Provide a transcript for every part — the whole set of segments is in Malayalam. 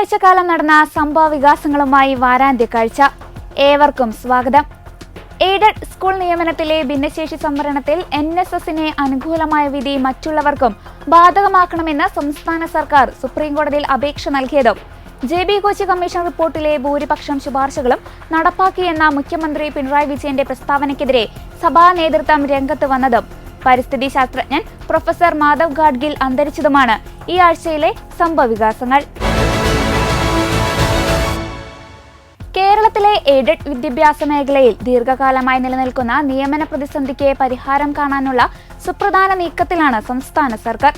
ഒരാഴ്ചക്കാലം നടന്ന സംഭവ വികാസങ്ങളുമായി വാരാന്ത്യ കാഴ്ച. ഏവർക്കും സ്വാഗതം. എയ്ഡഡ് സ്കൂൾ നിയമനത്തിലെ ഭിന്നശേഷി സംവരണത്തിൽ എൻ എസ് എസിനെ അനുകൂലമായ വിധി മറ്റുള്ളവർക്കും ബാധകമാക്കണമെന്ന് സംസ്ഥാന സർക്കാർ സുപ്രീംകോടതിയിൽ അപേക്ഷ നൽകിയതും ജെ ബി കോച്ചി കമ്മീഷൻ റിപ്പോർട്ടിലെ ഭൂരിപക്ഷം ശുപാർശകളും നടപ്പാക്കിയെന്ന മുഖ്യമന്ത്രി പിണറായി വിജയന്റെ പ്രസ്താവനയ്ക്കെതിരെ സഭാ നേതൃത്വം രംഗത്ത് വന്നതും പരിസ്ഥിതി ശാസ്ത്രജ്ഞൻ പ്രൊഫസർ മാധവ് ഗാഡ്ഗിൽ അന്തരിച്ചതുമാണ് ഈ ആഴ്ചയിലെ സംഭവവികാസങ്ങൾ കേരളത്തിലെ എയ്ഡഡ് വിദ്യാഭ്യാസ മേഖലയിൽ ദീർഘകാലമായി നിലനിൽക്കുന്ന നിയമന പ്രതിസന്ധിക്ക് പരിഹാരം കാണാനുള്ള സുപ്രധാന നീക്കത്തിലാണ് സംസ്ഥാന സർക്കാർ.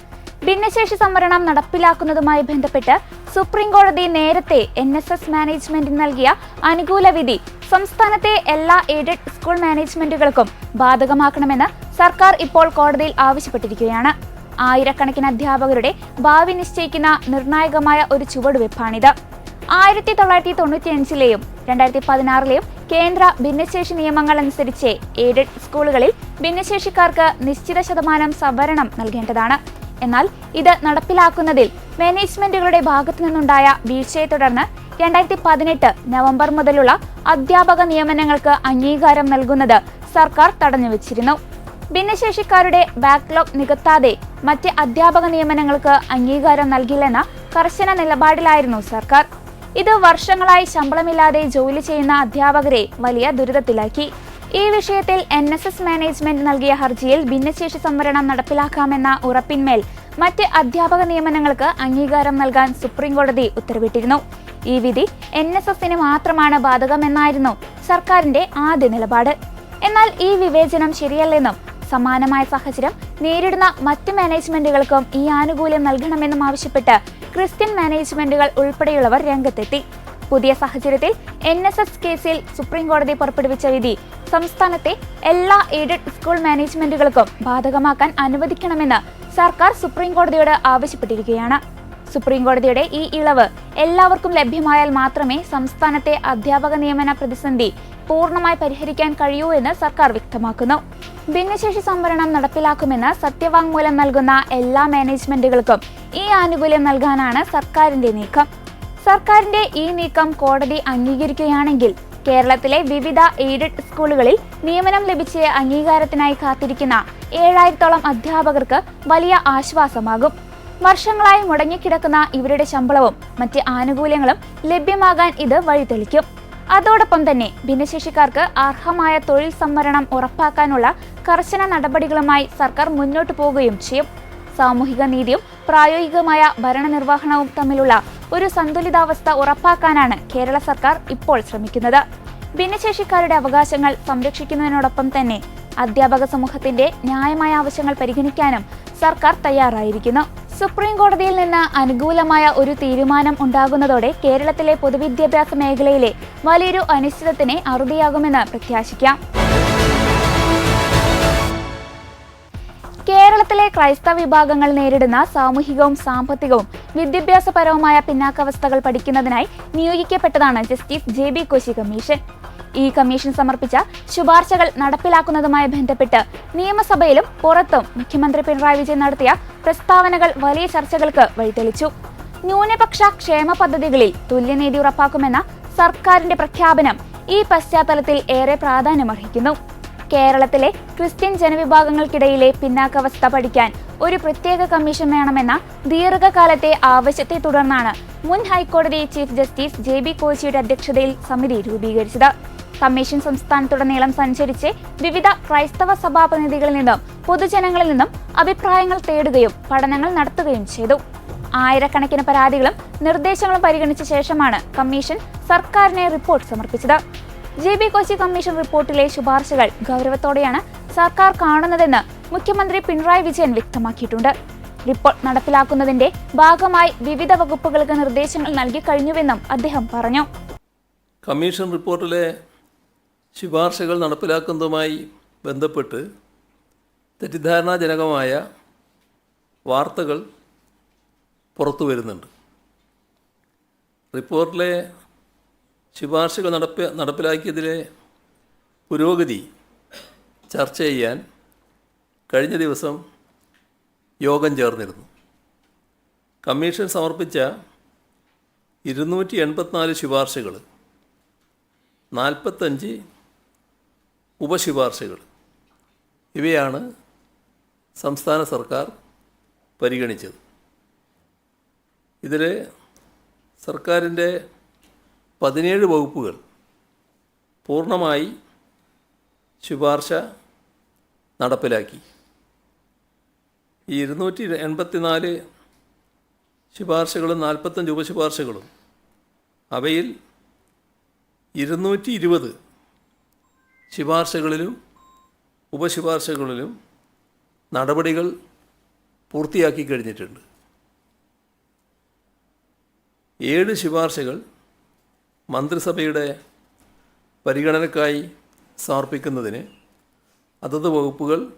ഭിന്നശേഷി സംവരണം നടപ്പിലാക്കുന്നതുമായി ബന്ധപ്പെട്ട് സുപ്രീം കോടതി നേരത്തെ എൻ എസ് എസ് മാനേജ്മെന്റിന് നൽകിയ അനുകൂല വിധി സംസ്ഥാനത്തെ എല്ലാ എയ്ഡഡ് സ്കൂൾ മാനേജ്മെന്റുകൾക്കും ബാധകമാക്കണമെന്ന് സർക്കാർ ഇപ്പോൾ കോടതിയിൽ ആവശ്യപ്പെട്ടിരിക്കുകയാണ്. ആയിരക്കണക്കിന് അധ്യാപകരുടെ ഭാവി നിശ്ചയിക്കുന്ന നിർണായകമായ ഒരു ചുവടുവെപ്പാണിത്. ആയിരത്തി തൊള്ളായിരത്തി തൊണ്ണൂറ്റി അഞ്ചിലെയും രണ്ടായിരത്തി പതിനാറിലെയും കേന്ദ്ര ഭിന്നശേഷി നിയമങ്ങൾ അനുസരിച്ച് എയ്ഡഡ് സ്കൂളുകളിൽ ഭിന്നശേഷിക്കാർക്ക് നിശ്ചിത ശതമാനം സംവരണം നൽകേണ്ടതാണ്. എന്നാൽ ഇത് നടപ്പിലാക്കുന്നതിൽ മാനേജ്മെന്റുകളുടെ ഭാഗത്തു നിന്നുണ്ടായ വീഴ്ചയെ തുടർന്ന് രണ്ടായിരത്തി പതിനെട്ട് നവംബർ മുതലുള്ള അധ്യാപക നിയമനങ്ങൾക്ക് അംഗീകാരം നൽകുന്നത് സർക്കാർ തടഞ്ഞുവച്ചിരുന്നു ഭിന്നശേഷിക്കാരുടെ ബാക്ക്ലോഗ് നികത്താതെ മറ്റ് അധ്യാപക നിയമനങ്ങൾക്ക് അംഗീകാരം നൽകില്ലെന്ന കർശന നിലപാടിലായിരുന്നു സർക്കാർ. ഇത് വർഷങ്ങളായി ശമ്പളമില്ലാതെ ജോലി ചെയ്യുന്ന അധ്യാപകരെ വലിയ ദുരിതത്തിലാക്കി. ഈ വിഷയത്തിൽ എൻ എസ് എസ് മാനേജ്മെന്റ് നൽകിയ ഹർജിയിൽ ഭിന്നശേഷി സംവരണം നടപ്പിലാക്കാമെന്ന ഉറപ്പിന്മേൽ മറ്റ് അധ്യാപക നിയമനങ്ങൾക്ക് അംഗീകാരം നൽകാൻ സുപ്രീംകോടതി ഉത്തരവിട്ടിരുന്നു. ഈ വിധി എൻ എസ് എസിന് മാത്രമാണ് ബാധകമെന്നായിരുന്നു സർക്കാരിന്റെ ആദ്യ നിലപാട്. എന്നാൽ ഈ വിവേചനം ശരിയല്ലെന്നും സമാനമായ സാഹചര്യം നേരിടുന്ന മറ്റ് മാനേജ്മെന്റുകൾക്കും ഈ ആനുകൂല്യം നൽകണമെന്നും ആവശ്യപ്പെട്ട് ക്രിസ്ത്യൻ മാനേജ്മെന്റുകൾ ഉൾപ്പെടെയുള്ളവർ രംഗത്തെത്തി. പുതിയ സാഹചര്യത്തിൽ എൻ എസ് എസ് കേസിൽ സുപ്രീംകോടതി പുറപ്പെടുവിച്ച വിധി സംസ്ഥാനത്തെ എല്ലാ എയ്ഡഡ് സ്കൂൾ മാനേജ്മെന്റുകൾക്കും ബാധകമാക്കാൻ അനുവദിക്കണമെന്ന് സർക്കാർ സുപ്രീംകോടതിയോട് ആവശ്യപ്പെട്ടിരിക്കുകയാണ്. സുപ്രീംകോടതിയുടെ ഈ ഇളവ് എല്ലാവർക്കും ലഭ്യമായാൽ മാത്രമേ സംസ്ഥാനത്തെ അധ്യാപക നിയമന പ്രതിസന്ധി പൂർണമായി പരിഹരിക്കാൻ കഴിയൂ എന്ന് സർക്കാർ വ്യക്തമാക്കുന്നു. ഭിന്നശേഷി സംവരണം നടപ്പിലാക്കുമെന്ന് സത്യവാങ്മൂലം നൽകുന്ന എല്ലാ മാനേജ്മെന്റുകൾക്കും ഈ ആനുകൂല്യം നൽകാനാണ് സർക്കാരിന്റെ നീക്കം. സർക്കാരിന്റെ ഈ നീക്കം കോടതി അംഗീകരിക്കുകയാണെങ്കിൽ കേരളത്തിലെ വിവിധ എയ്ഡഡ് സ്കൂളുകളിൽ നിയമനം ലഭിച്ച അംഗീകാരത്തിനായി കാത്തിരിക്കുന്ന ഏഴായിരത്തോളം അധ്യാപകർക്ക് വലിയ ആശ്വാസമാകും. വർഷങ്ങളായി മുടങ്ങിക്കിടക്കുന്ന ഇവരുടെ ശമ്പളവും മറ്റ് ആനുകൂല്യങ്ങളും ലഭ്യമാകാൻ ഇത് വഴിതെളിക്കും. അതോടൊപ്പം തന്നെ ഭിന്നശേഷിക്കാർക്ക് അർഹമായ തൊഴിൽ സംവരണം ഉറപ്പാക്കാനുള്ള കർശന നടപടികളുമായി സർക്കാർ മുന്നോട്ടു പോവുകയും ചെയ്യും. സാമൂഹിക നീതിയും പ്രായോഗികമായ ഭരണനിർവഹണവും തമ്മിലുള്ള ഒരു സന്തുലിതാവസ്ഥ ഉറപ്പാക്കാനാണ് കേരള സർക്കാർ ഇപ്പോൾ ശ്രമിക്കുന്നത്. ഭിന്നശേഷിക്കാരുടെ അവകാശങ്ങൾ സംരക്ഷിക്കുന്നതിനോടൊപ്പം തന്നെ അധ്യാപക സമൂഹത്തിന്റെ ന്യായമായ ആവശ്യങ്ങൾ പരിഗണിക്കാനും സർക്കാർ തയ്യാറായിരിക്കുന്നു. സുപ്രീം കോടതിയിൽ നിന്ന് അനുകൂലമായ ഒരു തീരുമാനം ഉണ്ടാകുന്നതോടെ കേരളത്തിലെ പൊതുവിദ്യാഭ്യാസ മേഖലയിലെ വലിയൊരു അനിശ്ചിതത്തിന് അറുതിയാകുമെന്ന് പ്രത്യാശിക്കാം കേരളത്തിലെ ക്രൈസ്തവ വിഭാഗങ്ങൾ നേരിടുന്ന സാമൂഹികവും സാമ്പത്തികവും വിദ്യാഭ്യാസപരവുമായ പിന്നാക്കാവസ്ഥകൾ പഠിക്കുന്നതിനായി നിയോഗിക്കപ്പെട്ടതാണ് justice J B Koshy commission. ഈ കമ്മീഷൻ സമർപ്പിച്ച ശുപാർശകൾ നടപ്പിലാക്കുന്നതുമായി ബന്ധപ്പെട്ട് നിയമസഭയിലും പുറത്തും മുഖ്യമന്ത്രി പിണറായി വിജയൻ നടത്തിയ പ്രസ്താവനകൾ വലിയ ചർച്ചകൾക്ക് വഴിതെളിച്ചു. ന്യൂനപക്ഷ ക്ഷേമ പദ്ധതികളിൽ തുല്യനീതി ഉറപ്പാക്കുമെന്ന സർക്കാരിന്റെ പ്രഖ്യാപനം ഈ പശ്ചാത്തലത്തിൽ ഏറെ പ്രാധാന്യമർഹിക്കുന്നു. കേരളത്തിലെ ക്രിസ്ത്യൻ ജനവിഭാഗങ്ങൾക്കിടയിലെ പിന്നാക്കാവസ്ഥ പഠിക്കാൻ ഒരു പ്രത്യേക കമ്മീഷൻ വേണമെന്ന ദീർഘകാലത്തെ ആവശ്യത്തെ തുടർന്നാണ് മുൻ ഹൈക്കോടതി ചീഫ് ജസ്റ്റിസ് ജെ ബി കോശിയുടെ അധ്യക്ഷതയിൽ സമിതി രൂപീകരിച്ചത്. കമ്മീഷൻ സംസ്ഥാനത്തുടനീളം സഞ്ചരിച്ച് വിവിധ ക്രൈസ്തവ സഭാ പ്രതിനിധികളിൽ നിന്നും പൊതുജനങ്ങളിൽ നിന്നും അഭിപ്രായങ്ങൾ തേടുകയും പഠനങ്ങൾ നടത്തുകയും ചെയ്തു. ആയിരക്കണക്കിന് പരാതികളും നിർദ്ദേശങ്ങളും പരിഗണിച്ച ശേഷമാണ് കമ്മീഷൻ സർക്കാരിനെ റിപ്പോർട്ട് സമർപ്പിച്ചത്. ജെ ബി കൊച്ചി കമ്മീഷൻ റിപ്പോർട്ടിലെ ശുപാർശകൾ ഗൗരവത്തോടെയാണ് സർക്കാർ കാണുന്നതെന്ന് മുഖ്യമന്ത്രി പിണറായി വിജയൻ വ്യക്തമാക്കിയിട്ടുണ്ട്. റിപ്പോർട്ട് നടപ്പിലാക്കുന്നതിന്റെ ഭാഗമായി വിവിധ വകുപ്പുകൾക്ക് നിർദ്ദേശങ്ങൾ നൽകി കഴിഞ്ഞുവെന്നും അദ്ദേഹം പറഞ്ഞു. കമ്മീഷൻ റിപ്പോർട്ടിലെ ശുപാർശകൾ നടപ്പിലാക്കുന്നതുമായി ബന്ധപ്പെട്ട് തെറ്റിദ്ധാരണാജനകമായ വാർത്തകൾ പുറത്തു വരുന്നുണ്ട്. റിപ്പോർട്ടിലെ ശുപാർശകൾ നടപ്പ നടപ്പിലാക്കിയതിലെ പുരോഗതി ചർച്ച ചെയ്യാൻ കഴിഞ്ഞ ദിവസം യോഗം ചേർന്നിരുന്നു. കമ്മീഷൻ സമർപ്പിച്ച ഇരുന്നൂറ്റി എൺപത്തിനാല് ശുപാർശകൾ നാൽപ്പത്തഞ്ച് ഉപശുപാർശകൾ. ഇവയാണ് സംസ്ഥാന സർക്കാർ പരിഗണിച്ചത്. ഇതിൽ സർക്കാരിന്റെ പതിനേഴ് വകുപ്പുകൾ പൂർണമായി ശുപാർശ നടപ്പിലാക്കി. ഈ ഇരുന്നൂറ്റി എൺപത്തിനാല് ശുപാർശകളും നാൽപ്പത്തഞ്ച് ഉപശുപാർശകളും അവയിൽ ഇരുന്നൂറ്റി ഇരുപത് ശുപാർശകളിലും ഉപശുപാർശകളിലും നടപടികൾ പൂർത്തിയാക്കി കഴിഞ്ഞിട്ടുണ്ട്. ഏഴ് ശുപാർശകൾ മന്ത്രിസഭയുടെ പരിഗണനക്കായി സമർപ്പിക്കുന്നതിന് അതത് വകുപ്പുകൾ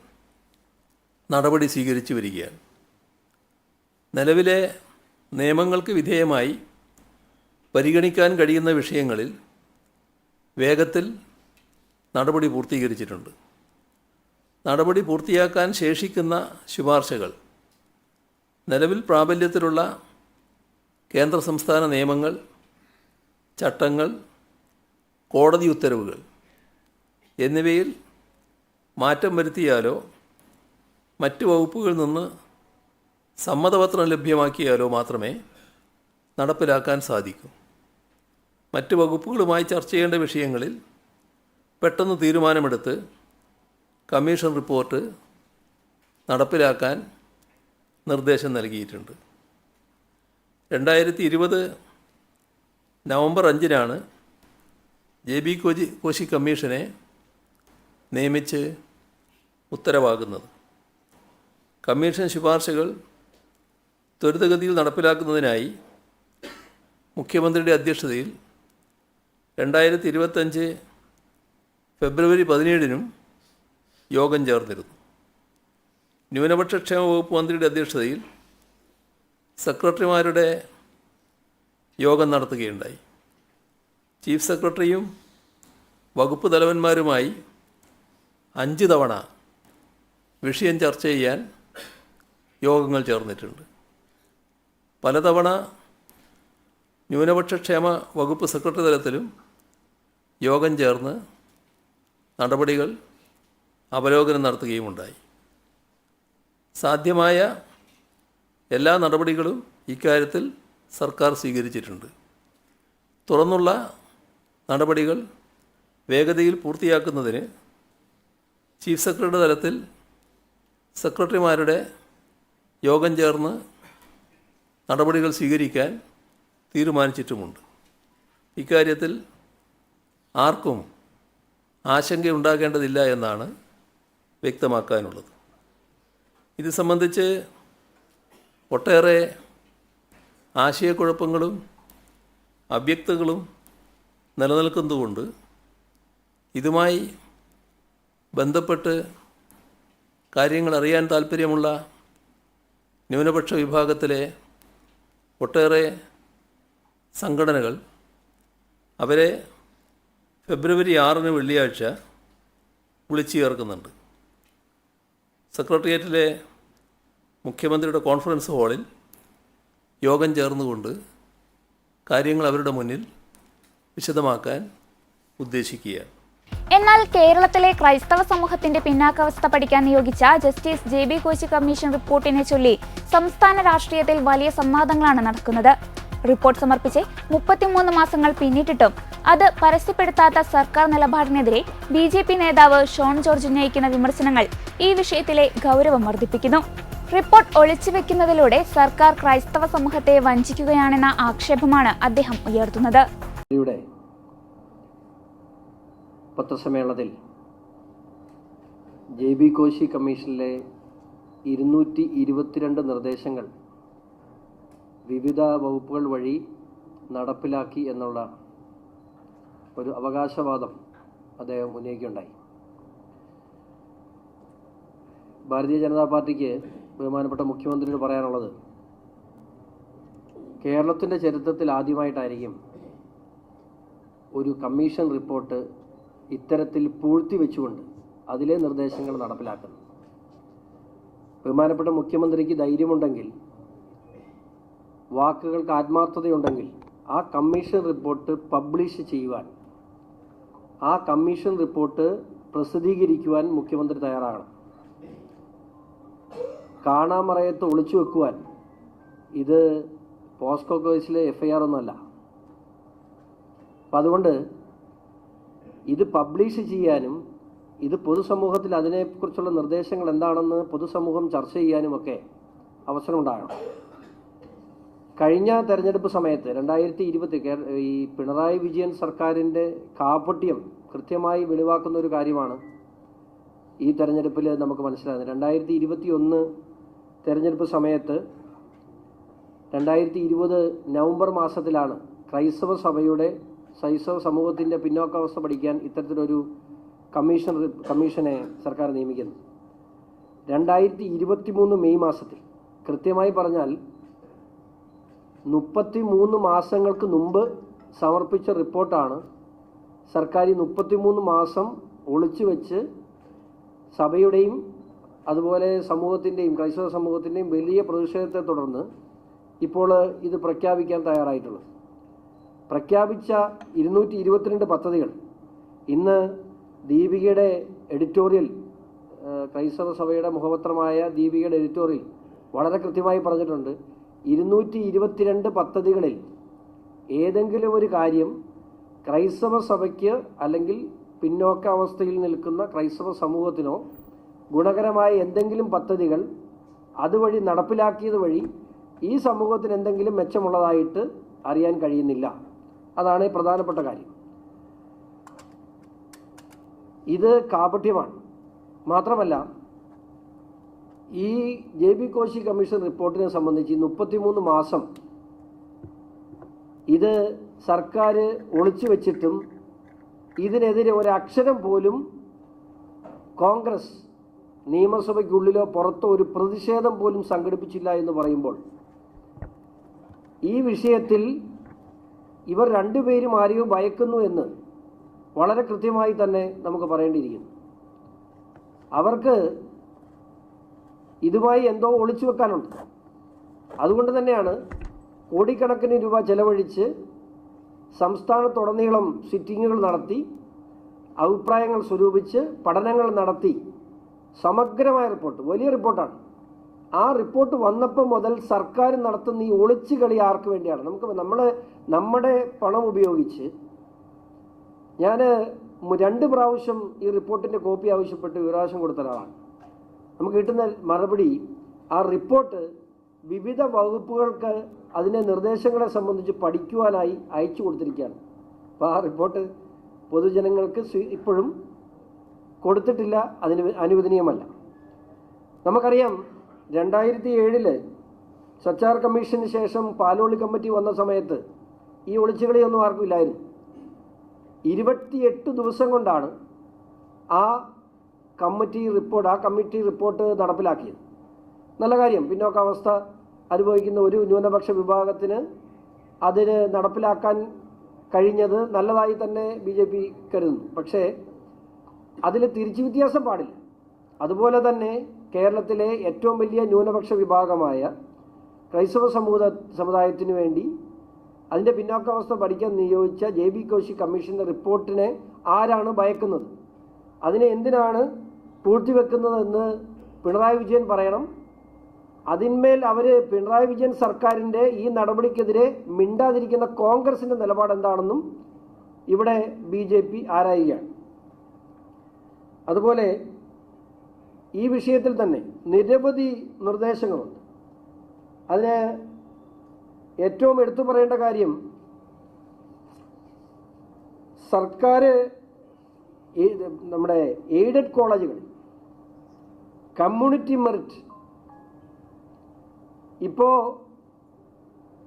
നടപടി സ്വീകരിച്ചു വരികയാണ്. നിലവിലെ നിയമങ്ങൾക്ക് വിധേയമായി പരിഗണിക്കാൻ കഴിയുന്ന വിഷയങ്ങളിൽ വേഗത്തിൽ നടപടി പൂർത്തീകരിച്ചിട്ടുണ്ട്. നടപടി പൂർത്തിയാക്കാൻ ശേഷിക്കുന്ന ശുപാർശകൾ. നിലവിൽ പ്രാബല്യത്തിലുള്ള കേന്ദ്ര സംസ്ഥാന നിയമങ്ങൾ ചട്ടങ്ങൾ കോടതി ഉത്തരവുകൾ എന്നിവയിൽ മാറ്റം വരുത്തിയാലോ മറ്റ് വകുപ്പുകളിൽ നിന്ന് സമ്മതപത്രം ലഭ്യമാക്കിയാലോ മാത്രമേ നടപ്പിലാക്കാൻ സാധിക്കൂ. മറ്റ് വകുപ്പുകളുമായി ചർച്ച ചെയ്യേണ്ട വിഷയങ്ങളിൽ പെട്ടെന്ന് തീരുമാനമെടുത്ത് കമ്മീഷൻ റിപ്പോർട്ട് നടപ്പിലാക്കാൻ നിർദ്ദേശം നൽകിയിട്ടുണ്ട്. രണ്ടായിരത്തി ഇരുപത് നവംബർ അഞ്ചിനാണ് ജെ ബി കോജി കോശി കമ്മീഷനെ നിയമിച്ച് ഉത്തരവാകുന്നത്. കമ്മീഷൻ ശുപാർശകൾ ത്വരിതഗതിയിൽ നടപ്പിലാക്കുന്നതിനായി മുഖ്യമന്ത്രിയുടെ അധ്യക്ഷതയിൽ രണ്ടായിരത്തി ഇരുപത്തഞ്ച് ഫെബ്രുവരി പതിനേഴിനും യോഗം ചേർന്നിരുന്നു. ന്യൂനപക്ഷ ക്ഷേമ വകുപ്പ് മന്ത്രിയുടെ അധ്യക്ഷതയിൽ സെക്രട്ടറിമാരുടെ യോഗം നടത്തുകയുണ്ടായി. ചീഫ് സെക്രട്ടറിയും വകുപ്പ് തലവന്മാരുമായി അഞ്ച് തവണ വിഷയം ചർച്ച ചെയ്യാൻ യോഗങ്ങൾ ചേർന്നിട്ടുണ്ട്. പലതവണ ന്യൂനപക്ഷ ക്ഷേമ വകുപ്പ് സെക്രട്ടറി തലത്തിലും യോഗം ചേർന്ന് നടപടികൾ അവലോകനം നടത്തുകയുമുണ്ടായി സാധ്യമായ എല്ലാ നടപടികളും ഇക്കാര്യത്തിൽ സർക്കാർ സ്വീകരിച്ചിട്ടുണ്ട്. തുറന്നുള്ള നടപടികൾ വേഗതയിൽ പൂർത്തിയാക്കുന്നതിന് ചീഫ് സെക്രട്ടറി തലത്തിൽ സെക്രട്ടറിമാരുടെ യോഗം ചേർന്ന് നടപടികൾ സ്വീകരിക്കാൻ തീരുമാനിച്ചിട്ടുമുണ്ട്. ഇക്കാര്യത്തിൽ ആർക്കും ആശങ്കയുണ്ടാകേണ്ടതില്ല എന്നാണ് വ്യക്തമാക്കാനുള്ളത്. ഇത് സംബന്ധിച്ച് ഒട്ടേറെ ആശയക്കുഴപ്പങ്ങളും അവ്യക്തകളും നിലനിൽക്കുന്നതുകൊണ്ട് ഇതുമായി ബന്ധപ്പെട്ട് കാര്യങ്ങൾ അറിയാൻ താല്പര്യമുള്ള ന്യൂനപക്ഷ വിഭാഗത്തിലെ ഒട്ടേറെ സംഘടനകൾ അവരെ ഫെബ്രുവരി ആറിന് വെള്ളിയാഴ്ച വിളിച്ചു ചേർക്കുന്നുണ്ട്. സെക്രട്ടേറിയറ്റിലെ മുഖ്യമന്ത്രിയുടെ കോൺഫറൻസ് ഹാളിൽ യോഗം ചേർന്നുകൊണ്ട് കാര്യങ്ങൾ അവരുടെ മുന്നിൽ വിശദമാക്കാൻ ഉദ്ദേശിക്കുകയാണ്. എന്നാൽ കേരളത്തിലെ ക്രൈസ്തവ സമൂഹത്തിന്റെ പിന്നാക്കാവസ്ഥ പഠിക്കാൻ നിയോഗിച്ച justice J B Koshy commission റിപ്പോർട്ടിനെ ചൊല്ലി സംസ്ഥാന രാഷ്ട്രീയത്തിൽ വലിയ സംവാദങ്ങളാണ് നടക്കുന്നത്. റിപ്പോർട്ട് സമർപ്പിച്ച് മുപ്പത്തിമൂന്ന് മാസങ്ങൾ പിന്നിട്ടിട്ടും അത് പരസ്യപ്പെടുത്താത്ത സർക്കാർ നിലപാടിനെതിരെ ബി ജെ പി നേതാവ് ഷോൺ ജോർജ് ഉന്നയിക്കുന്ന വിമർശനങ്ങൾ ഈ വിഷയത്തിലെ ഗൗരവം വർദ്ധിപ്പിക്കുന്നു. റിപ്പോർട്ട് ഒളിച്ചുവെക്കുന്നതിലൂടെ സർക്കാർ ക്രൈസ്തവ സമൂഹത്തെ വഞ്ചിക്കുകയാണെന്ന ആക്ഷേപമാണ് അദ്ദേഹം ഉയർത്തുന്നത്. പത്രസമ്മേളനത്തിൽ ജെ ബി കോശി കമ്മീഷനിലെ ഇരുന്നൂറ്റി ഇരുപത്തിരണ്ട് നിർദ്ദേശങ്ങൾ വിവിധ വകുപ്പുകൾ വഴി നടപ്പിലാക്കി എന്നുള്ള ഒരു അവകാശവാദം അദ്ദേഹം ഉന്നയിക്കുകയുണ്ടായി. ഭാരതീയ ജനതാ പാർട്ടിക്ക് ബഹുമാനപ്പെട്ട മുഖ്യമന്ത്രിയോട് പറയാനുള്ളത് കേരളത്തിന്റെ ചരിത്രത്തിൽ ആദ്യമായിട്ടായിരിക്കും ഒരു കമ്മീഷൻ റിപ്പോർട്ട് ഇത്തരത്തിൽ പൂഴ്ത്തി വെച്ചുകൊണ്ട് അതിലെ നിർദ്ദേശങ്ങൾ നടപ്പിലാക്കുന്നു ബഹുമാനപ്പെട്ട മുഖ്യമന്ത്രിക്ക് ധൈര്യമുണ്ടെങ്കിൽ വാക്കുകൾക്ക് ആത്മാർത്ഥതയുണ്ടെങ്കിൽ ആ കമ്മീഷൻ റിപ്പോർട്ട് പബ്ലിഷ് ചെയ്യുവാൻ ആ കമ്മീഷൻ റിപ്പോർട്ട് പ്രസിദ്ധീകരിക്കുവാൻ മുഖ്യമന്ത്രി തയ്യാറാണ് കാണാമറയത്ത് ഒളിച്ചു വെക്കുവാൻ ഇത് പോസ്കോ കേസിലെ എഫ് ഐ ആർ ഒന്നുമല്ല. അപ്പം അതുകൊണ്ട് ഇത് പബ്ലിഷ് ചെയ്യാനും ഇത് പൊതുസമൂഹത്തിൽ അതിനെക്കുറിച്ചുള്ള നിർദ്ദേശങ്ങൾ എന്താണെന്ന് പൊതുസമൂഹം ചർച്ച ചെയ്യാനുമൊക്കെ അവസരമുണ്ടാകണം. കഴിഞ്ഞ തെരഞ്ഞെടുപ്പ് സമയത്ത് രണ്ടായിരത്തി ഇരുപത്തി ഈ പിണറായി വിജയൻ സർക്കാരിന്റെ കാപട്യം കൃത്യമായി വെളിവാക്കുന്ന ഒരു കാര്യമാണ് ഈ തെരഞ്ഞെടുപ്പിൽ നമുക്ക് മനസ്സിലാകുന്നത്. രണ്ടായിരത്തി ഇരുപത്തി ഒന്ന് തെരഞ്ഞെടുപ്പ് സമയത്ത് രണ്ടായിരത്തി ഇരുപത് നവംബർ മാസത്തിലാണ് ക്രൈസ്തവ സഭയുടെ ക്രൈസ്തവ സമൂഹത്തിന്റെ പിന്നോക്കാവസ്ഥ പഠിക്കാൻ ഇത്തരത്തിലൊരു കമ്മീഷൻ കമ്മീഷനെ സർക്കാർ നിയമിക്കുന്നത്. രണ്ടായിരത്തി ഇരുപത്തി മൂന്ന് മെയ് മാസത്തിൽ കൃത്യമായി പറഞ്ഞാൽ മുപ്പത്തി മൂന്ന് മാസങ്ങൾക്ക് മുമ്പ് സമർപ്പിച്ച റിപ്പോർട്ടാണ്. സർക്കാർ ഈ മുപ്പത്തി മൂന്ന് മാസം ഒളിച്ചു വെച്ച് സഭയുടെയും അതുപോലെ സമൂഹത്തിന്റെയും ക്രൈസ്തവ സമൂഹത്തിന്റെയും വലിയ പ്രതിഷേധത്തെ തുടർന്ന് ഇപ്പോൾ ഇത് പ്രഖ്യാപിക്കാൻ തയ്യാറായിട്ടുള്ളത്. പ്രഖ്യാപിച്ച ഇരുന്നൂറ്റി ഇരുപത്തിരണ്ട് പദ്ധതികൾ. ഇന്ന് ദീപികയുടെ എഡിറ്റോറിയൽ ക്രൈസ്തവ സഭയുടെ മുഖപത്രമായ ദീപികയുടെ എഡിറ്റോറിയൽ വളരെ കൃത്യമായി പറഞ്ഞിട്ടുണ്ട്. ഇരുന്നൂറ്റി ഇരുപത്തിരണ്ട് പദ്ധതികളിൽ ഏതെങ്കിലും ഒരു കാര്യം ക്രൈസ്തവ സഭയ്ക്ക് അല്ലെങ്കിൽ പിന്നോക്ക അവസ്ഥയിൽ നിൽക്കുന്ന ക്രൈസ്തവ സമൂഹത്തിനോ ഗുണകരമായ എന്തെങ്കിലും പദ്ധതികൾ അതുവഴി നടപ്പിലാക്കിയത് വഴി ഈ സമൂഹത്തിന് എന്തെങ്കിലും മെച്ചമുള്ളതായിട്ട് അറിയാൻ കഴിയുന്നില്ല. അതാണ് പ്രധാനപ്പെട്ട കാര്യം. ഇത് കാപട്യമാണ്. മാത്രമല്ല ഈ ജെ ബി കോശി കമ്മീഷൻ റിപ്പോർട്ടിനെ സംബന്ധിച്ച് മുപ്പത്തിമൂന്ന് മാസം ഇത് സർക്കാർ ഒളിച്ചു വച്ചിട്ടും ഇതിനെതിരെ ഒരക്ഷരം പോലും കോൺഗ്രസ് നിയമസഭയ്ക്കുള്ളിലോ പുറത്തോ ഒരു പ്രതിഷേധം പോലും സംഘടിപ്പിച്ചില്ല എന്ന് പറയുമ്പോൾ ഈ വിഷയത്തിൽ ഇവർ രണ്ടുപേരും ആരെയോ ഭയക്കുന്നു എന്ന് വളരെ കൃത്യമായി തന്നെ നമുക്ക് പറയേണ്ടിയിരിക്കുന്നു. അവർക്ക് ഇതുമായി എന്തോ ഒളിച്ചു വെക്കാനുണ്ട്. അതുകൊണ്ട് തന്നെയാണ് കോടിക്കണക്കിന് രൂപ ചെലവഴിച്ച് സംസ്ഥാനത്തുടനീളം സിറ്റിങ്ങുകൾ നടത്തി അഭിപ്രായങ്ങൾ സ്വരൂപിച്ച് പഠനങ്ങൾ നടത്തി. സമഗ്രമായ റിപ്പോർട്ട് വലിയ റിപ്പോർട്ടാണ്. ആ റിപ്പോർട്ട് വന്നപ്പോൾ മുതൽ സർക്കാർ നടത്തുന്ന ഈ ഒളിച്ചു കളി ആർക്ക് വേണ്ടിയാണ്? നമുക്ക് നമ്മൾ നമ്മുടെ പണം ഉപയോഗിച്ച് ഞാൻ രണ്ട് പ്രാവശ്യം ഈ റിപ്പോർട്ടിന്റെ കോപ്പി ആവശ്യപ്പെട്ട് വിവരാവശ്യം കൊടുത്ത ഒരാളാണ്. നമുക്ക് കിട്ടുന്ന മറുപടി ആ റിപ്പോർട്ട് വിവിധ വകുപ്പുകൾക്ക് അതിന്റെ നിർദ്ദേശങ്ങളെ സംബന്ധിച്ച് പഠിക്കുവാനായി അയച്ചു കൊടുത്തിരിക്കുകയാണ്. അപ്പോൾ ആ റിപ്പോർട്ട് പൊതുജനങ്ങൾക്ക് ഇപ്പോഴും കൊടുത്തിട്ടില്ല അതിന് അനുവദനീയമല്ല. നമുക്കറിയാം രണ്ടായിരത്തി ഏഴിൽ സച്ചാർ കമ്മീഷന് ശേഷം പാലോളി കമ്മിറ്റി വന്ന സമയത്ത് ഈ ഒളിച്ചുകളിയൊന്നും ആർക്കും ഇല്ലായിരുന്നു. ഇരുപത്തിയെട്ട് ദിവസം കൊണ്ടാണ് ആ കമ്മിറ്റി റിപ്പോർട്ട് ആ കമ്മിറ്റി റിപ്പോർട്ട് നടപ്പിലാക്കിയത്. നല്ല കാര്യം. പിന്നോക്കാവസ്ഥ അനുഭവിക്കുന്ന ഒരു ന്യൂനപക്ഷ വിഭാഗത്തിന് അതിന് നടപ്പിലാക്കാൻ കഴിഞ്ഞത് നല്ലതായി തന്നെ ബി ജെ പി കരുതുന്നു. പക്ഷേ അതിൽ തിരിച്ചു വ്യത്യാസം പാടില്ല. അതുപോലെ തന്നെ കേരളത്തിലെ ഏറ്റവും വലിയ ന്യൂനപക്ഷ വിഭാഗമായ ക്രൈസ്തവ സമൂഹ സമുദായത്തിന് വേണ്ടി അതിന്റെ പിന്നോക്കാവസ്ഥ പഠിക്കാൻ നിയോഗിച്ച ജെ ബി കോശി കമ്മീഷന്റെ റിപ്പോർട്ടിനെ ആരാണ് ഭയക്കുന്നത്? അതിനെ എന്തിനാണ് പൂഴ്ത്തിവെക്കുന്നതെന്ന് പിണറായി വിജയൻ പറയണം. അതിന്മേൽ അവർ പിണറായി വിജയൻ സർക്കാരിന്റെ ഈ നടപടിക്കെതിരെ മിണ്ടാതിരിക്കുന്ന കോൺഗ്രസിന്റെ നിലപാട് എന്താണെന്നും ഇവിടെ ബി ജെ പി ആരായുകയാണ്. അതുപോലെ ഈ വിഷയത്തിൽ തന്നെ നിരവധി നിർദ്ദേശങ്ങളുണ്ട്. അതിന് ഏറ്റവും എടുത്തു പറയേണ്ട കാര്യം സർക്കാർ നമ്മുടെ എയ്ഡഡ് കോളേജുകൾ കമ്മ്യൂണിറ്റി മെറിറ്റ്. ഇപ്പോൾ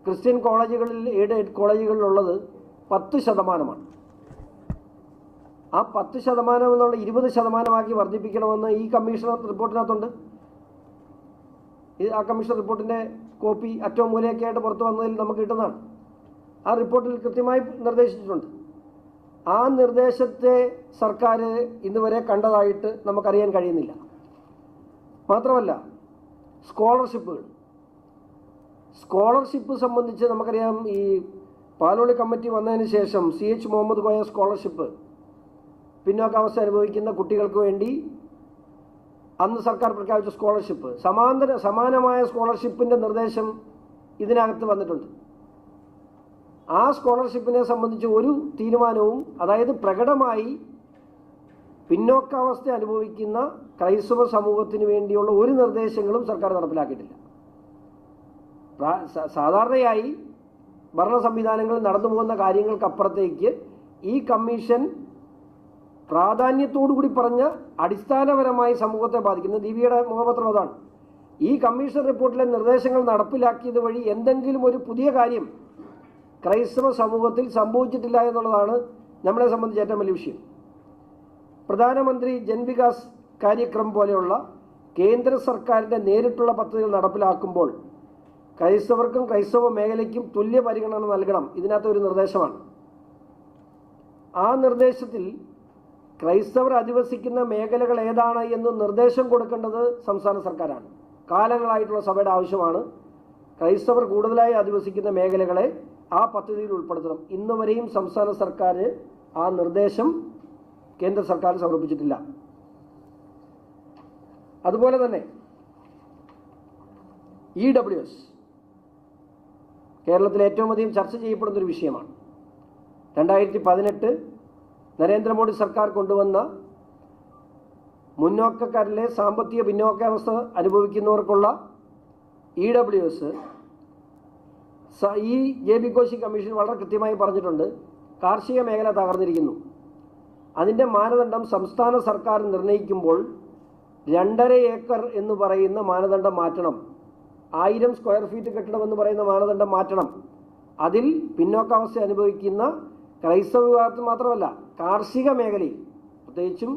ക്രിസ്ത്യൻ കോളേജുകളിൽ എയ്ഡഡ് കോളേജുകളിലുള്ളത് പത്ത് ശതമാനമാണ്. ആ പത്ത് ശതമാനം എന്നുള്ള ഇരുപത് ശതമാനമാക്കി വർദ്ധിപ്പിക്കണമെന്ന് ഈ കമ്മീഷൻ റിപ്പോർട്ടിനകത്തുണ്ട്. ആ കമ്മീഷൻ റിപ്പോർട്ടിന്റെ കോപ്പി അറ്റവും മൂലയൊക്കെ ആയിട്ട് പുറത്തു വന്നതിൽ നമുക്ക് കിട്ടുന്നതാണ്. ആ റിപ്പോർട്ടിൽ കൃത്യമായി നിർദ്ദേശിച്ചിട്ടുണ്ട്. ആ നിർദ്ദേശത്തെ സർക്കാർ ഇന്നുവരെ കണ്ടതായിട്ട് നമുക്കറിയാൻ കഴിയുന്നില്ല. മാത്രമല്ല സ്കോളർഷിപ്പുകൾ സ്കോളർഷിപ്പ് സംബന്ധിച്ച് നമുക്കറിയാം ഈ പാലോളി കമ്മിറ്റി വന്നതിന് ശേഷം C H Muhammad Koya scholarship പിന്നോക്കാവസ്ഥ അനുഭവിക്കുന്ന കുട്ടികൾക്ക് വേണ്ടി അന്ന് സർക്കാർ പ്രഖ്യാപിച്ച സ്കോളർഷിപ്പ് സമാന്തര സമാനമായ സ്കോളർഷിപ്പിന്റെ നിർദ്ദേശം ഇതിനകത്ത് വന്നിട്ടുണ്ട്. ആ സ്കോളർഷിപ്പിനെ സംബന്ധിച്ച് ഒരു തീരുമാനവും അതായത് പ്രകടമായി പിന്നോക്കാവസ്ഥ അനുഭവിക്കുന്ന ക്രൈസ്തവ സമൂഹത്തിന് വേണ്ടിയുള്ള ഒരു നിർദ്ദേശങ്ങളും സർക്കാർ നടപ്പിലാക്കിയിട്ടില്ല. സാധാരണയായി ഭരണ സംവിധാനങ്ങൾ നടന്നു പോകുന്ന കാര്യങ്ങൾക്കപ്പുറത്തേക്ക് ഈ കമ്മീഷൻ പ്രാധാന്യത്തോടു കൂടി പറഞ്ഞ അടിസ്ഥാനപരമായി സമൂഹത്തെ ബാധിക്കുന്ന ദിവ്യയുടെ മുഖപത്രം അതാണ്. ഈ കമ്മീഷൻ റിപ്പോർട്ടിലെ നിർദ്ദേശങ്ങൾ നടപ്പിലാക്കിയത് വഴി എന്തെങ്കിലും ഒരു പുതിയ കാര്യം ക്രൈസ്തവ സമൂഹത്തിൽ സംഭവിച്ചിട്ടില്ല എന്നുള്ളതാണ് നമ്മളെ സംബന്ധിച്ച് ഏറ്റവും വലിയ വിഷയം. പ്രധാനമന്ത്രി ജൻവികാസ് കാര്യക്രം പോലെയുള്ള കേന്ദ്ര സർക്കാരിന്റെ നേരിട്ടുള്ള പദ്ധതികൾ നടപ്പിലാക്കുമ്പോൾ ക്രൈസ്തവർക്കും ക്രൈസ്തവ മേഖലയ്ക്കും തുല്യ പരിഗണന നൽകണം. ഇതിനകത്ത് ഒരു നിർദ്ദേശമാണ്. ആ നിർദ്ദേശത്തിൽ ക്രൈസ്തവർ അധിവസിക്കുന്ന മേഖലകൾ ഏതാണ് എന്ന് നിർദ്ദേശം കൊടുക്കേണ്ടത് സംസ്ഥാന സർക്കാരാണ്. കാലങ്ങളായിട്ടുള്ള സഭയുടെ ആവശ്യമാണ് ക്രൈസ്തവർ കൂടുതലായി അധിവസിക്കുന്ന മേഖലകളെ ആ പദ്ധതിയിൽ ഉൾപ്പെടുത്തണം. ഇന്ന് വരെയും സംസ്ഥാന സർക്കാർ ആ നിർദ്ദേശം കേന്ദ്ര സർക്കാർ സമർപ്പിച്ചിട്ടില്ല. അതുപോലെ തന്നെ ഇ ഡബ്ല്യു എസ് കേരളത്തിൽ ഏറ്റവും അധികം ചർച്ച ചെയ്യപ്പെടുന്ന ഒരു വിഷയമാണ്. രണ്ടായിരത്തി പതിനെട്ട് നരേന്ദ്രമോദി സർക്കാർ കൊണ്ടുവന്ന മുന്നോക്കക്കാരിലെ സാമ്പത്തിക പിന്നോക്കാവസ്ഥ അനുഭവിക്കുന്നവർക്കുള്ള ഇ ഡബ്ല്യു എസ് ഈ ജെ ബി കോശി കമ്മീഷൻ വളരെ കൃത്യമായി പറഞ്ഞിട്ടുണ്ട്. കാർഷിക മേഖല തകർന്നിരിക്കുന്നു. അതിന്റെ മാനദണ്ഡം സംസ്ഥാന സർക്കാർ നിർണയിക്കുമ്പോൾ രണ്ടര ഏക്കർ എന്ന് പറയുന്ന മാനദണ്ഡം മാറ്റണം. ആയിരം സ്ക്വയർ ഫീറ്റ് കെട്ടിടം എന്ന് പറയുന്ന മാനദണ്ഡം മാറ്റണം. അതിൽ പിന്നോക്കാവസ്ഥ അനുഭവിക്കുന്ന ക്രൈസ്തവ വിഭാഗത്തിൽ മാത്രമല്ല കാർഷിക മേഖലയിൽ പ്രത്യേകിച്ചും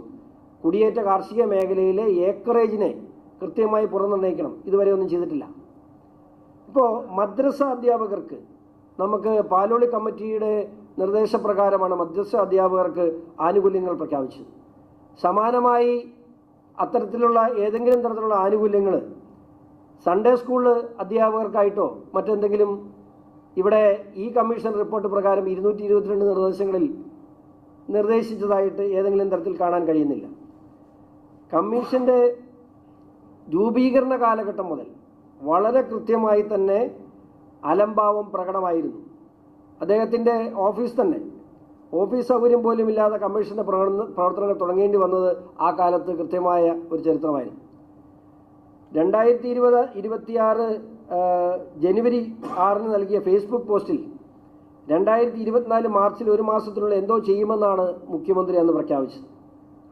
കുടിയേറ്റ കാർഷിക മേഖലയിലെ ഏക്കറേജിനെ കൃത്യമായി പുറന്നിർണയിക്കണം ഇതുവരെ ഒന്നും ചെയ്തിട്ടില്ല. ഇപ്പോൾ മദ്രസ അധ്യാപകർക്ക് നമുക്ക് പാലോളി കമ്മിറ്റിയുടെ നിർദ്ദേശപ്രകാരമാണ് മദ്രസ അധ്യാപകർക്ക് ആനുകൂല്യങ്ങൾ പ്രഖ്യാപിച്ചത്. സമാനമായി അത്തരത്തിലുള്ള ഏതെങ്കിലും തരത്തിലുള്ള ആനുകൂല്യങ്ങൾ സൺഡേ സ്കൂൾ അധ്യാപകർക്കായിട്ടോ മറ്റെന്തെങ്കിലും ഇവിടെ ഈ കമ്മീഷൻ റിപ്പോർട്ട് പ്രകാരം ഇരുന്നൂറ്റി ഇരുപത്തിരണ്ട് നിർദ്ദേശങ്ങളിൽ നിർദ്ദേശിച്ചതായിട്ട് ഏതെങ്കിലും തരത്തിൽ കാണാൻ കഴിയുന്നില്ല. കമ്മീഷന്റെ രൂപീകരണ കാലഘട്ടം മുതൽ വളരെ കൃത്യമായി തന്നെ അലംഭാവം പ്രകടമായിരുന്നു. അദ്ദേഹത്തിന്റെ ഓഫീസ് തന്നെ. ഓഫീസ് സൗകര്യം പോലും ഇല്ലാതെ കമ്മീഷന്റെ പ്രവർത്തന പ്രവർത്തനങ്ങൾ തുടങ്ങേണ്ടി വന്നത് ആ കാലത്ത് കൃത്യമായ ഒരു ചരിത്രമായിരുന്നു. രണ്ടായിരത്തി ഇരുപത് ഇരുപത്തിയാറ് ജനുവരി ആറിന് നൽകിയ ഫേസ്ബുക്ക് പോസ്റ്റിൽ രണ്ടായിരത്തി ഇരുപത്തിനാല് മാർച്ചിൽ ഒരു മാസത്തിനുള്ളിൽ എന്തോ ചെയ്യുമെന്നാണ് മുഖ്യമന്ത്രി അന്ന് പ്രഖ്യാപിച്ചത്.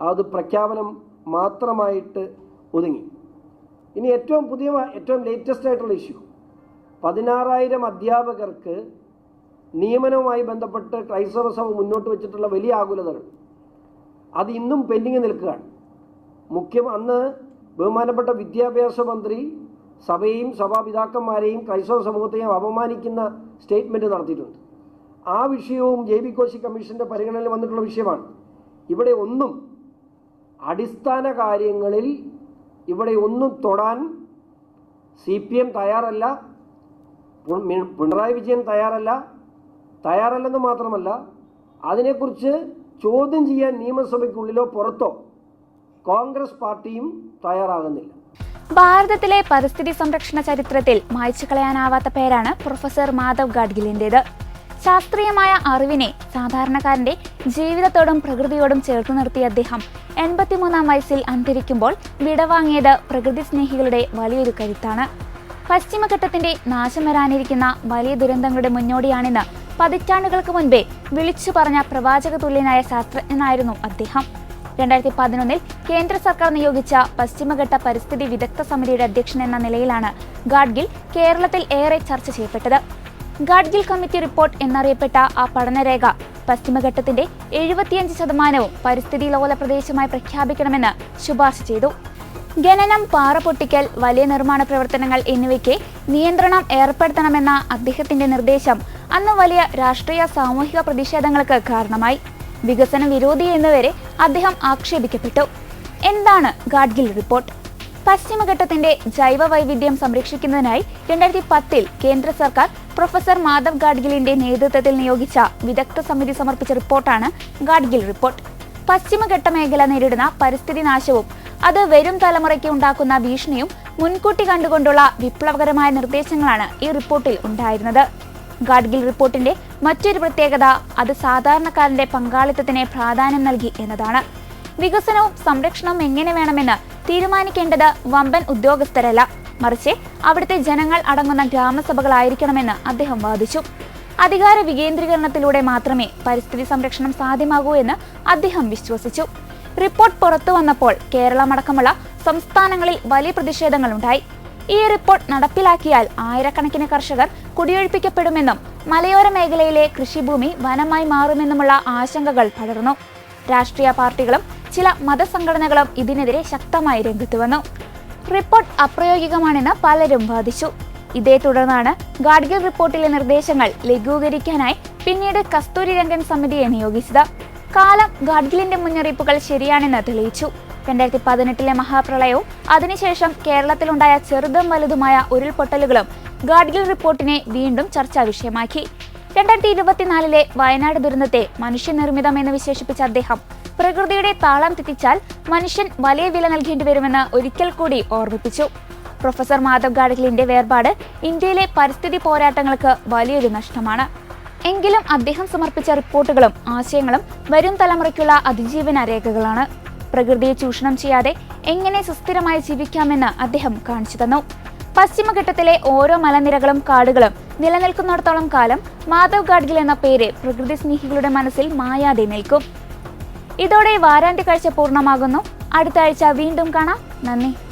അത് പ്രഖ്യാപനം മാത്രമായിട്ട് ഒതുങ്ങി. ഇനി ഏറ്റവും പുതിയ ഏറ്റവും ലേറ്റസ്റ്റ് ആയിട്ടുള്ള ഇഷ്യൂ പതിനാറായിരം അധ്യാപകർക്ക് നിയമനവുമായി ബന്ധപ്പെട്ട് ക്രൈസ്തവ സഭ മുന്നോട്ട് വെച്ചിട്ടുള്ള വലിയ ആകുലതകൾ. അത് ഇന്നും പെൻഡിങ് നിൽക്കുകയാണ്. മുഖ്യം അന്ന് ബഹുമാനപ്പെട്ട വിദ്യാഭ്യാസ മന്ത്രി സഭയെയും സഭാപിതാക്കന്മാരെയും ക്രൈസ്തവ സമൂഹത്തെയും അപമാനിക്കുന്ന സ്റ്റേറ്റ്മെന്റ് നടത്തിയിട്ടുണ്ട്. ആ വിഷയവും ജെ ബി കോശി കമ്മീഷന്റെ പരിഗണനയിൽ വന്നിട്ടുള്ള വിഷയമാണ്. ഇവിടെ ഒന്നും അടിസ്ഥാന കാര്യങ്ങളിൽ ഇവിടെ ഒന്നും തൊടാൻ സി പി എം തയ്യാറല്ല പിണറായി വിജയൻ തയ്യാറല്ല തയ്യാറല്ലെന്ന് മാത്രമല്ല അതിനെക്കുറിച്ച് ചോദ്യം ചെയ്യാൻ നിയമസഭയ്ക്കുള്ളിലോ പുറത്തോ കോൺഗ്രസ് പാർട്ടിയും തയ്യാറാകുന്നില്ല. ഭാരതത്തിലെ പരിസ്ഥിതി സംരക്ഷണ ചരിത്രത്തിൽ മായ്ച്ചു കളയാനാവാത്ത പേരാണ് പ്രൊഫസർ മാധവ് ഗാഡ്ഗിലിന്റെത്. ശാസ്ത്രീയമായ അറിവിനെ സാധാരണക്കാരന്റെ ജീവിതത്തോടും പ്രകൃതിയോടും ചേർത്തു നിർത്തിയ അദ്ദേഹം എൺപത്തിമൂന്നാം വയസ്സിൽ അന്തരിക്കുമ്പോൾ വിടവാങ്ങിയത് പ്രകൃതി സ്നേഹികളുടെ വലിയൊരു കരുത്താണ്. പശ്ചിമഘട്ടത്തിന്റെ നാശം വരാനിരിക്കുന്ന വലിയ ദുരന്തങ്ങളുടെ മുന്നോടിയാണെന്ന് പതിറ്റാണ്ടുകൾക്ക് മുൻപേ വിളിച്ചു പറഞ്ഞ പ്രവാചക തുല്യനായ ശാസ്ത്രജ്ഞനായിരുന്നു അദ്ദേഹം. രണ്ടായിരത്തി പതിനൊന്നിൽ കേന്ദ്ര സർക്കാർ നിയോഗിച്ച പശ്ചിമഘട്ട പരിസ്ഥിതി വിദഗ്ധ സമിതിയുടെ അധ്യക്ഷൻ എന്ന നിലയിലാണ് ഗാഡ്ഗിൽ കേരളത്തിൽ ഏറെ ചർച്ച ചെയ്യപ്പെട്ടത്. ഗാഡ്ഗിൽ കമ്മിറ്റി റിപ്പോർട്ട് എന്നറിയപ്പെട്ട ആ പഠനരേഖ പശ്ചിമഘട്ടത്തിന്റെ എഴുപത്തിയഞ്ച് ശതമാനവും പരിസ്ഥിതി ലോല പ്രദേശമായി പ്രഖ്യാപിക്കണമെന്ന് ശുപാർശ ചെയ്തു. ഖനനം പാറ പൊട്ടിക്കൽ വലിയ നിർമ്മാണ പ്രവർത്തനങ്ങൾ എന്നിവയ്ക്ക് നിയന്ത്രണം ഏർപ്പെടുത്തണമെന്ന അദ്ദേഹത്തിന്റെ നിർദ്ദേശം അന്ന് വലിയ രാഷ്ട്രീയ സാമൂഹിക പ്രതിഷേധങ്ങൾക്ക് കാരണമായി. വികസന വിരോധി എന്നുവരെ അദ്ദേഹം ആക്ഷേപിക്കപ്പെട്ടു. എന്താണ് ഗാഡ്ഗിൽ റിപ്പോർട്ട്? പശ്ചിമഘട്ടത്തിന്റെ ജൈവ വൈവിധ്യം സംരക്ഷിക്കുന്നതിനായി രണ്ടായിരത്തി പത്തിൽ കേന്ദ്ര സർക്കാർ പ്രൊഫസർ മാധവ് ഗാഡ്ഗിലിന്റെ നേതൃത്വത്തിൽ നിയോഗിച്ച വിദഗ്ധ സമിതി സമർപ്പിച്ച റിപ്പോർട്ടാണ് ഗാഡ്ഗിൽ റിപ്പോർട്ട്. പശ്ചിമഘട്ട മേഖല നേരിടുന്ന പരിസ്ഥിതി നാശവും അത് വരും തലമുറയ്ക്ക് ഉണ്ടാക്കുന്ന ഭീഷണിയും മുൻകൂട്ടി കണ്ടുകൊണ്ടുള്ള വിപ്ലവകരമായ നിർദ്ദേശങ്ങളാണ് ഈ റിപ്പോർട്ടിൽ ഉണ്ടായിരുന്നത്. ഗാഡ്ഗിൽ റിപ്പോർട്ടിന്റെ മറ്റൊരു പ്രത്യേകത അത് സാധാരണക്കാരന്റെ പങ്കാളിത്തത്തിന് പ്രാധാന്യം നൽകി എന്നതാണ്. വികസനവും സംരക്ഷണവും എങ്ങനെ വേണമെന്ന് തീരുമാനിക്കേണ്ടത് വമ്പൻ ഉദ്യോഗസ്ഥരല്ല. മറിച്ച് അവിടുത്തെ ജനങ്ങൾ അടങ്ങുന്ന ഗ്രാമസഭകളായിരിക്കണമെന്ന് അദ്ദേഹം വാദിച്ചു. അധികാര വികേന്ദ്രീകരണത്തിലൂടെ മാത്രമേ പരിസ്ഥിതി സംരക്ഷണം സാധ്യമാകൂ എന്ന് അദ്ദേഹം വിശ്വസിച്ചു. റിപ്പോർട്ട് പുറത്തു വന്നപ്പോൾ കേരളമടക്കമുള്ള സംസ്ഥാനങ്ങളിൽ വലിയ പ്രതിഷേധങ്ങളുണ്ടായി. ഈ റിപ്പോർട്ട് നടപ്പിലാക്കിയാൽ ആയിരക്കണക്കിന് കർഷകർ കുടിയൊഴിപ്പിക്കപ്പെടുമെന്നും മലയോര മേഖലയിലെ കൃഷിഭൂമി വനമായി മാറുമെന്നുമുള്ള ആശങ്കകൾ പടർന്നു. രാഷ്ട്രീയ പാർട്ടികളും ചില മതസംഘടനകളും ഇതിനെതിരെ ശക്തമായി രംഗത്ത് വന്നു. റിപ്പോർട്ട് അപ്രായോഗികമാണെന്ന് പലരും വാദിച്ചു. ഇതേ തുടർന്നാണ് ഗാഡ്ഗിൽ റിപ്പോർട്ടിലെ നിർദ്ദേശങ്ങൾ ലഘൂകരിക്കാനായി പിന്നീട് കസ്തൂരി രംഗൻ സമിതിയെ നിയോഗിച്ചത്. കാലം ഗാഡ്ഗിലിന്റെ മുന്നറിയിപ്പുകൾ ശരിയാണെന്ന് തെളിയിച്ചു. രണ്ടായിരത്തി പതിനെട്ടിലെ മഹാപ്രളയവും അതിനുശേഷം കേരളത്തിലുണ്ടായ ചെറുതും വലുതുമായ ഉരുൾപൊട്ടലുകളും ഗാഡ്ഗിൽ റിപ്പോർട്ടിനെ വീണ്ടും ചർച്ചാ വിഷയമാക്കി. രണ്ടായിരത്തി ഇരുപത്തിനാലിലെ വയനാട് ദുരന്തത്തെ മനുഷ്യനിർമ്മിതം എന്ന് വിശേഷിപ്പിച്ച അദ്ദേഹം പ്രകൃതിയുടെ താളം തെറ്റിച്ചാൽ മനുഷ്യൻ വലിയ വില നൽകേണ്ടി വരുമെന്ന് ഒരിക്കൽ കൂടി ഓർമ്മിപ്പിച്ചു. പ്രൊഫസർ മാധവ് ഗാഡ്ഗിലിന്റെ വേർപാട് ഇന്ത്യയിലെ പരിസ്ഥിതി പോരാട്ടങ്ങൾക്ക് വലിയൊരു നഷ്ടമാണ്. എങ്കിലും അദ്ദേഹം സമർപ്പിച്ച റിപ്പോർട്ടുകളും ആശയങ്ങളും വരും തലമുറയ്ക്കുള്ള അതിജീവന രേഖകളാണ്. പ്രകൃതിയെ ചൂഷണം ചെയ്യാതെ എങ്ങനെ സുസ്ഥിരമായി ജീവിക്കാമെന്ന് അദ്ദേഹം കാണിച്ചു തന്നു. പശ്ചിമഘട്ടത്തിലെ ഓരോ മലനിരകളും കാടുകളും നിലനിൽക്കുന്നിടത്തോളം കാലം മാധവ് ഗാഡ്ഗിൽ എന്ന പേര് പ്രകൃതി സ്നേഹികളുടെ മനസ്സിൽ മായാതെ നിൽക്കും. ഇതോടെ വാരാന്ത്യ കാഴ്ച പൂർണമാകുന്നു. അടുത്ത ആഴ്ച വീണ്ടും കാണാം. നന്ദി.